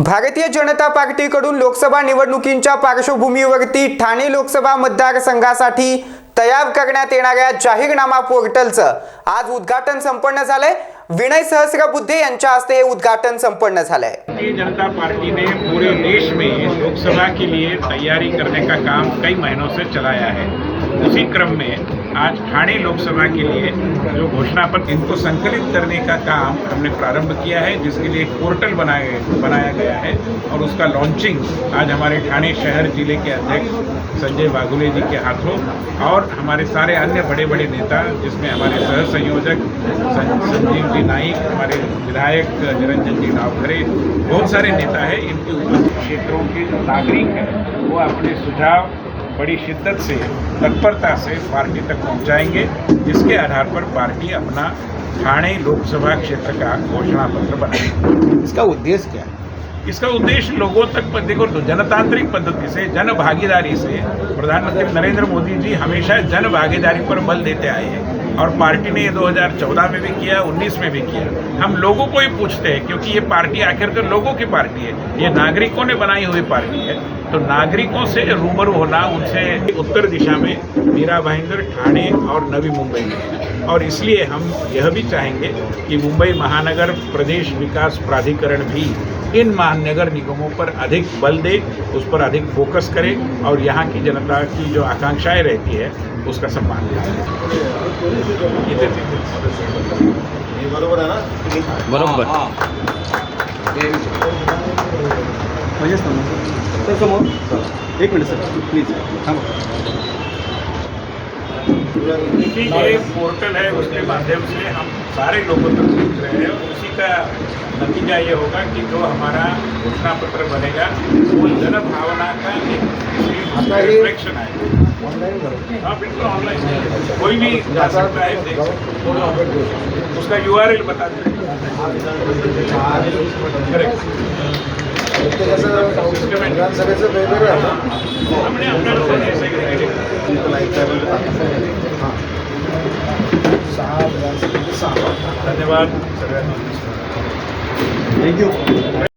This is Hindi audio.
भारतीय जनता पार्टीकडून लोकसभा निवडणुकींच्या पार्श्वभूमीवरती ठाणे लोकसभा मतदारसंघासाठी तयार करण्यात येणाऱ्या जाहीरनामा पोर्टलचं आज उद्घाटन संपन्न झालंय. विनय सहस्रबुद्धे यांच्या हस्ते हे उद्घाटन संपन्न झालंय. भारतीय जनता पार्टी ने पूरे देश में लोकसभा के लिए तैयारी करने का काम कई महीनों से चलाया है। उसी क्रम में आज ठाणे लोकसभा के लिए जो घोषणा पत्र, इनको संकलित करने का काम हमने प्रारंभ किया है, जिसके लिए एक पोर्टल बनाया बनाया गया है और उसका लॉन्चिंग आज हमारे ठाणे शहर ज़िले के अध्यक्ष संजय बागुले जी के हाथों और हमारे सारे अन्य बड़े बड़े नेता, जिसमें हमारे सह संयोजक संजीव जी नाइक हमारे विधायक निरंजन जी डावखरे बहुत सारे नेता हैं, इनके क्षेत्रों के जो नागरिक हैं, वो अपने सुझाव बड़ी शिद्दत से तत्परता से पार्टी तक पहुंचाएँगे जिसके आधार पर पार्टी अपना ठाणे लोकसभा क्षेत्र का घोषणा पत्र बनाएगी। इसका उद्देश्य क्या है? इसका उद्देश्य लोगों तक देखो तो जनतांत्रिक पद्धति से जन भागीदारी से प्रधानमंत्री नरेंद्र मोदी जी हमेशा जन भागीदारी पर बल देते आए हैं। और पार्टी ने ये 2014 में भी किया 19 में भी किया। हम लोगों को ही पूछते हैं क्योंकि ये पार्टी आखिरकार लोगों की पार्टी है। ये नागरिकों ने बनाई हुई पार्टी है। तो नागरिकों से रूबरू होना उनसे उत्तर दिशा में मीरा भाईंदर ठाणे और नवी मुंबई में। है और इसलिए हम यह भी चाहेंगे कि मुंबई महानगर प्रदेश विकास प्राधिकरण भी इन महानगर निगमों पर अधिक बल दे उस पर अधिक फोकस करे और यहाँ की जनता की जो आकांक्षाएँ रहती है उसका सम्मान करे इथे सर एक मिनिट, सर। प्लीज़। थांबा देखिए ये पोर्टल है, उसके माध्यम से हम सारे लोगों तक पहुँच रहे हैं। उसी का नतीजा ये होगा कि जो हमारा घोषणा पत्र बनेगा, वो जन भावना का एक रिफ्लेक्शन आएगा। हाँ बिल्कुल ऑनलाइन कोई भी जा सकता है, देख सकता है। उसका यूआरएल बता दें। करेक्ट विधानसभेचं वेगवेगळं आहे ना हमने अपना ऐसे ही करेंगे। सहा विधानसभेचे सहा धन्यवाद सगळ्यांना थँक्यू